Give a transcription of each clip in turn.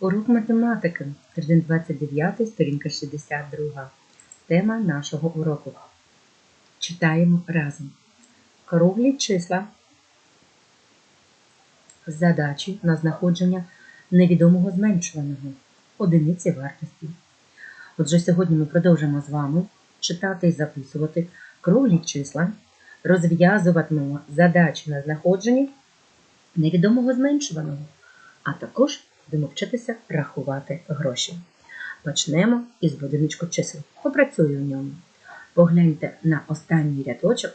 Урок математики, тиждень 29, сторінка 62. Тема нашого уроку. Читаємо разом. Круглі числа. Задачі на знаходження невідомого зменшуваного одиниці вартості. Отже, сьогодні ми продовжимо з вами читати і записувати круглі числа, розв'язуватимемо задачі на знаходження невідомого зменшуваного, а також будемо вчитися рахувати гроші. Почнемо із будиночку чисел. Попрацюю в ньому. Погляньте на останній рядочок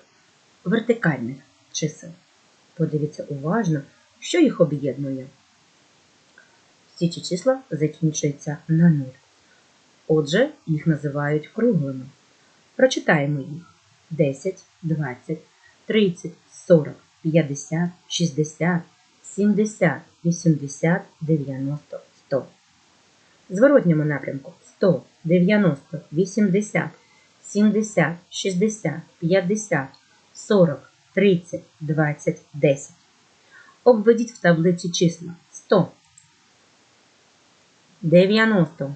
вертикальних чисел. Подивіться уважно, що їх об'єднує. Всі ці числа закінчуються на 0. Отже, їх називають круглими. Прочитаємо їх 10, 20, 30, 40, 50, 60, 70, 80, 90, 100. В зворотньому напрямку 100, 90, 80, 70, 60, 50, 40, 30, 20, 10. Обведіть в таблиці числа 100, 90,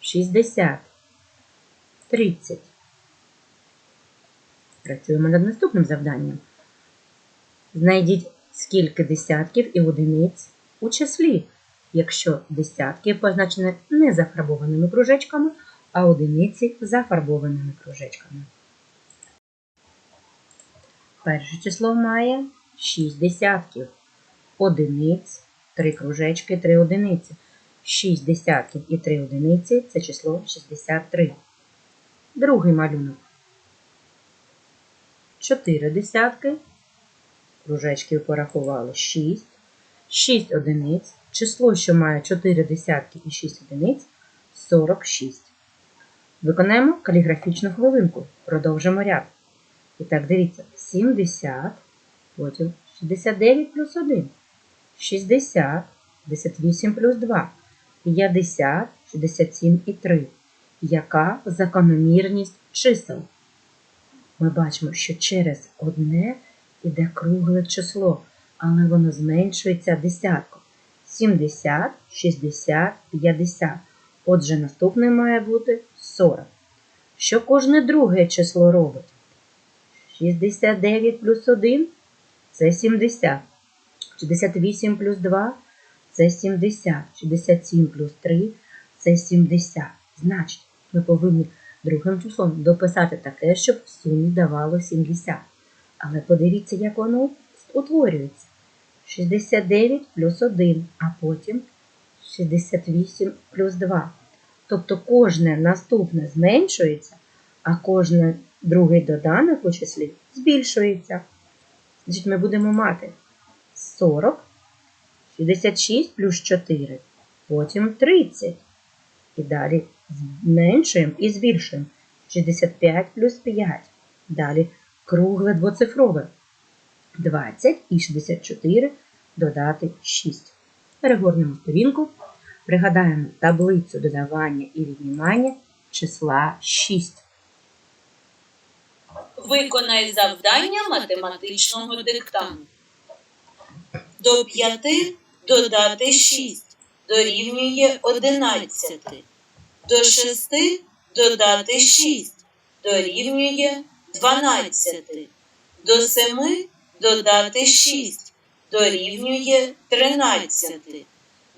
60, 30. Працюємо над наступним завданням. Знайдіть скільки десятків і одиниць у числі, якщо десятки позначені не зафарбованими кружечками, а одиниці зафарбованими кружечками. Перше число має 6 десятків, одиниць, 3 кружечки, 3 одиниці. 6 десятків і 3 одиниці це число 63. Другий малюнок. 4 десятки. Кружечків порахували 6. 6 одиниць. Число, що має 4 десятки і 6 одиниць 46. Виконаємо каліграфічну хвилинку. Продовжимо ряд. І так, дивіться, 70, потім 69 плюс 1, 60, 58 плюс 2, 50, 67 і 3. Яка закономірність чисел? Ми бачимо, що через одне іде кругле число, але воно зменшується десятком. 70, 60, 50. Отже, наступне має бути 40. Що кожне друге число робить? 69 плюс 1 це 70. 68 плюс 2 це 70. 67 плюс 3 це 70. Значить, ми повинні другим числом дописати таке, щоб в сумі давало 70. Але подивіться, як воно утворюється. 69 плюс 1, а потім 68 плюс 2. Тобто кожне наступне зменшується, а кожне другий доданок у числі збільшується. Значить, ми будемо мати 40, 66 плюс 4, потім 30. І далі зменшуємо і збільшуємо. 65 плюс 5. Далі кругле двоцифрове. 20 і 64 додати 6. Перегорнемо сторінку. Пригадаємо таблицю додавання і віднімання числа 6. Виконай завдання математичного диктанту. До 5 додати 6 дорівнює 11. До 6 додати 6 дорівнює 12. До 7 додати 6 дорівнює 13.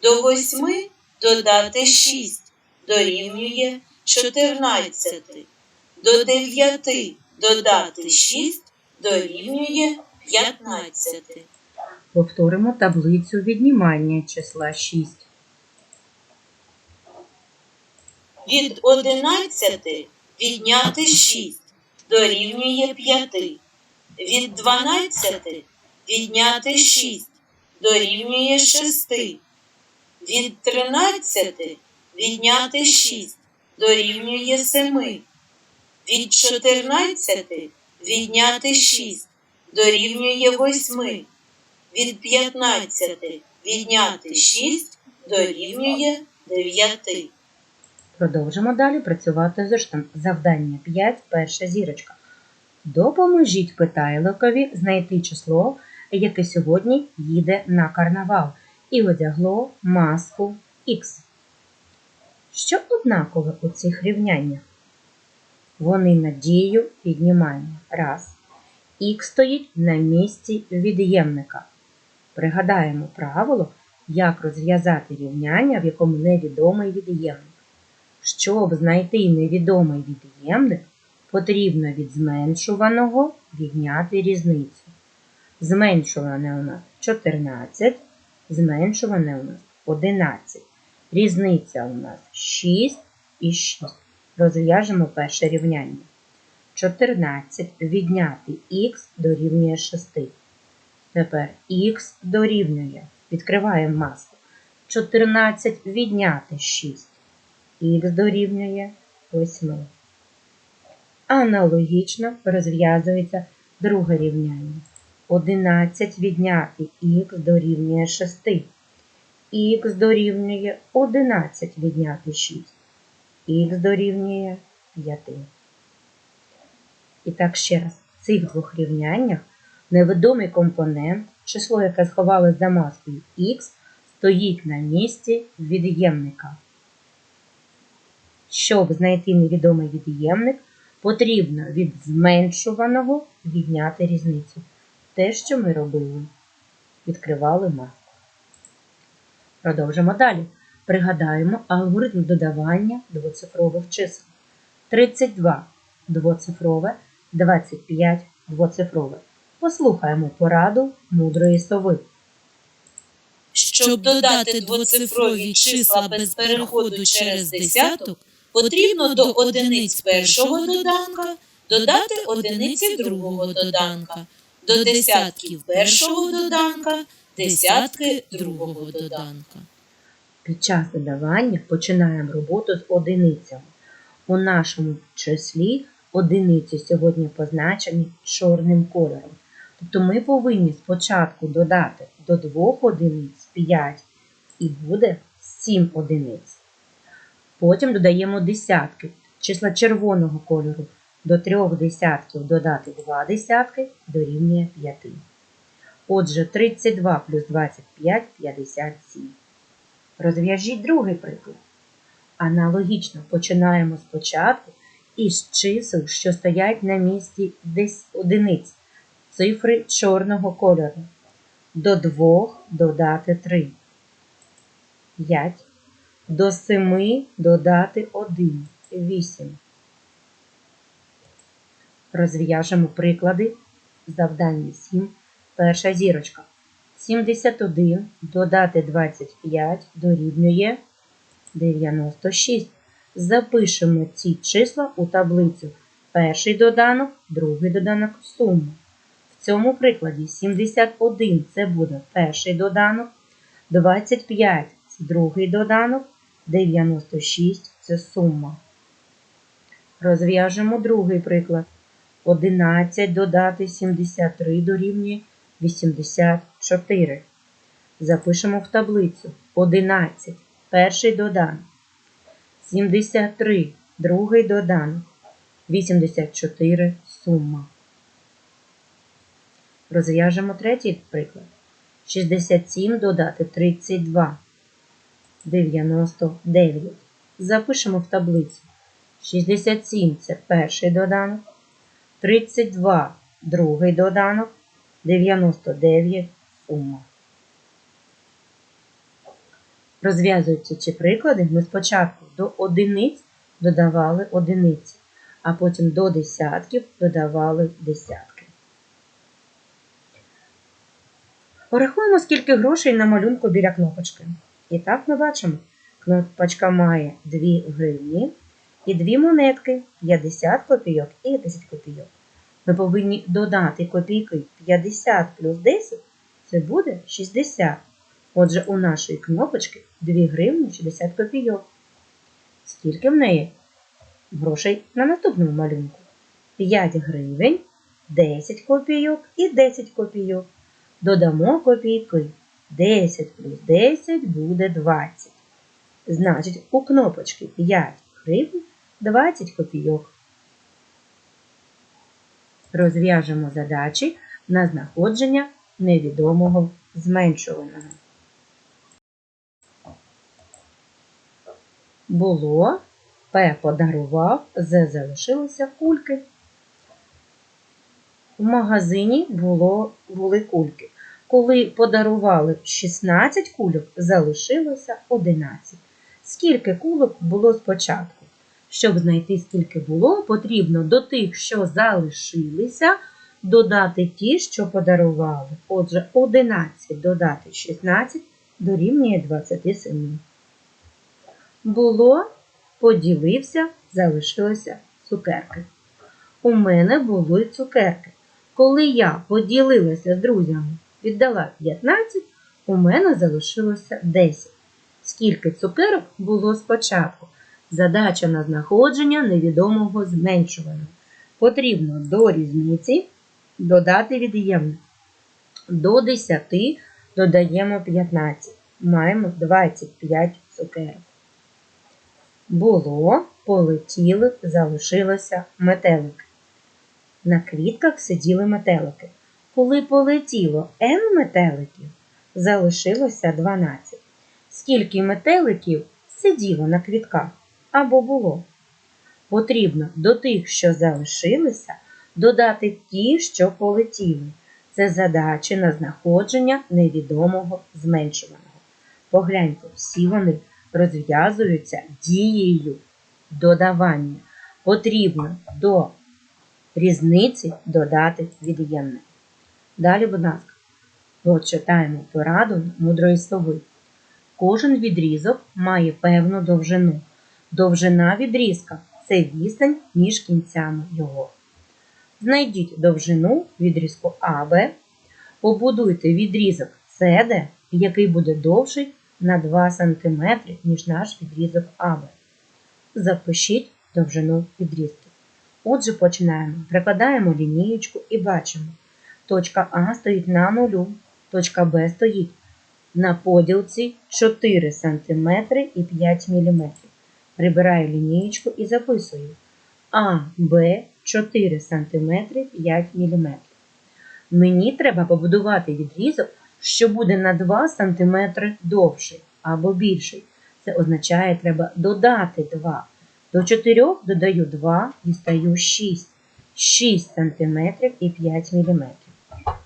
До 8 додати 6 дорівнює 14. До 9 додати 6 дорівнює 15. Повторимо таблицю віднімання числа 6. Від 11 відняти 6 дорівнює 5. Від 12 відняти 6 дорівнює 6. Від 13 відняти 6 дорівнює 7. Від 14 відняти 6 дорівнює 8. Від 15 відняти 6 дорівнює 9. Продовжимо далі працювати з штам. Завдання 5, перша зірочка. Допоможіть питайликові знайти число, яке сьогодні їде на карнавал, і одягло маску х. Що однакове у цих рівняннях? Вони на дію піднімаємо. Раз. Х стоїть на місці від'ємника. Пригадаємо правило, як розв'язати рівняння, в якому невідомий від'ємник. Щоб знайти невідомий від'ємник, потрібно від зменшуваного відняти різницю. Зменшуване у нас 14, зменшуване у нас 11. Різниця у нас 6 і 6. Розв'яжемо перше рівняння. 14 відняти х дорівнює 6. Тепер х дорівнює. Відкриваємо маску. 14 відняти 6. Х дорівнює 8. Аналогічно розв'язується друге рівняння. 11 відняти х дорівнює 6. Х дорівнює 11 відняти 6. Х дорівнює 5. І так ще раз, в цих двох рівняннях невідомий компонент, число, яке сховалось за маскою х, стоїть на місці від'ємника. Щоб знайти невідомий від'ємник, потрібно від зменшуваного відняти різницю. Те, що ми робили, відкривали маску. Продовжимо далі. Пригадаємо алгоритм додавання двоцифрових чисел. 32 двоцифрове, 25 двоцифрове. Послухаємо пораду мудрої сови. Щоб додати двоцифрові числа без переходу через десяток, потрібно до одиниць першого доданка додати одиниці другого доданка, до десятків першого доданка десятки другого доданка. Під час додавання починаємо роботу з одиницями. У нашому числі одиниці сьогодні позначені чорним кольором. Тобто ми повинні спочатку додати до двох одиниць 5 і буде 7 одиниць. Потім додаємо десятки, числа червоного кольору. До трьох десятків додати 2 десятки дорівнює 5. Отже, 32 плюс 25 57. Розв'яжіть другий приклад. Аналогічно починаємо спочатку із чисел, що стоять на місці одиниць, цифри чорного кольору. До 2 додати 3. 5. До 7 додати 1. 8. Розв'яжемо приклади. Завдання 7. Перша зірочка. 71 додати 25 дорівнює 96. Запишемо ці числа у таблицю. Перший доданок, другий доданок суму. В цьому прикладі 71 це буде перший доданок, 25 це другий доданок, 96 це сума. Розв'яжемо другий приклад. 11 додати 73 дорівнює 84. Запишемо в таблицю 11. Перший доданок. 73. Другий доданок. 84 сума. Розв'яжемо третій приклад. 67 додати 32. 99. Запишемо в таблицю. 67 це перший доданок. 32 другий доданок. 99 сума. Розв'язуючи ці приклади, ми спочатку до одиниць додавали одиниці, а потім до десятків додавали десятки. Порахуємо, скільки грошей на малюнку біля кнопочки. І так ми бачимо, кнопочка має 2 гривні і 2 монетки 50 копійок і 10 копійок. Ми повинні додати копійки 50 плюс 10, це буде 60. Отже, у нашої кнопочки 2 гривні 60 копійок. Скільки в неї грошей на наступному малюнку? 5 гривень, 10 копійок і 10 копійок. Додамо копійки. 10 плюс 10 буде 20. Значить, у кнопочки 5 гривень 20 копійок. Розв'яжемо задачі на знаходження невідомого зменшуваного. Було, П подарував, З залишилися кульки. В магазині було, були кульки. Коли подарували 16 кульок, залишилося 11. Скільки кульок було спочатку? Щоб знайти, скільки було, потрібно до тих, що залишилися, додати ті, що подарували. Отже, 11 додати 16 дорівнює 27. Було, поділився, залишилися цукерки. У мене були цукерки. Коли я поділилася з друзями, віддала 15, у мене залишилося 10. Скільки цукерок було спочатку? Задача на знаходження невідомого зменшуваного. Потрібно до різниці додати від'ємне. До 10 додаємо 15. Маємо 25 цукерок. Було, полетіли, залишилося метелик. На квітках сиділи метелики. Коли полетіло N метеликів, залишилося 12. Скільки метеликів сиділо на квітках або було? Потрібно до тих, що залишилися, додати ті, що полетіли. Це задачі на знаходження невідомого зменшуваного. Погляньте, всі вони розв'язуються дією додавання. Потрібно до різниці додати від'ємне. Далі, будь ласка, от читаємо пораду мудрої сови. Кожен відрізок має певну довжину. Довжина відрізка це відстань між кінцями його. Знайдіть довжину відрізку АБ, побудуйте відрізок СД, який буде довший на 2 см, ніж наш відрізок АБ. Запишіть довжину відрізки. Отже, починаємо. Прикладаємо лінієчку і бачимо. Точка А стоїть на нулю, точка Б стоїть на поділці 4 см і 5 мм. Прибираю лінієчку і записую А, Б 4 см 5 мм. Мені треба побудувати відрізок, що буде на 2 см довший або більший. Це означає, треба додати 2. До 4 додаю 2, дістаю 6. 6 см і 5 мм.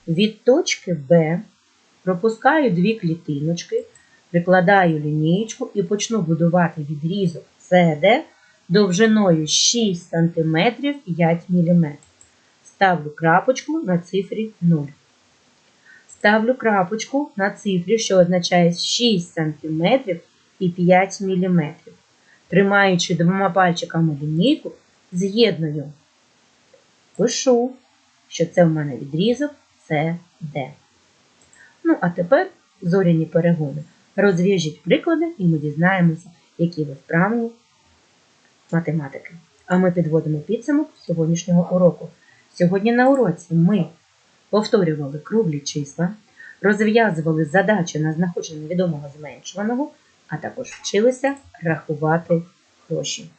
Від точки Б пропускаю дві клітиночки, прикладаю лінієчку і почну будувати відрізок CD довжиною 6 см 5 мм. Ставлю крапочку на цифрі 0. Ставлю крапочку на цифрі, що означає 6 см і 5 мм. Тримаючи двома пальчиками лінійку, з'єдную. Пишу, що це в мене відрізок CD. Ну, а тепер зоряні перегони. Розв'яжіть приклади, і ми дізнаємося, які ви справні математики. А ми підводимо підсумок сьогоднішнього уроку. Сьогодні на уроці ми повторювали круглі числа, розв'язували задачі на знаходження невідомого зменшуваного, а також вчилися рахувати гроші.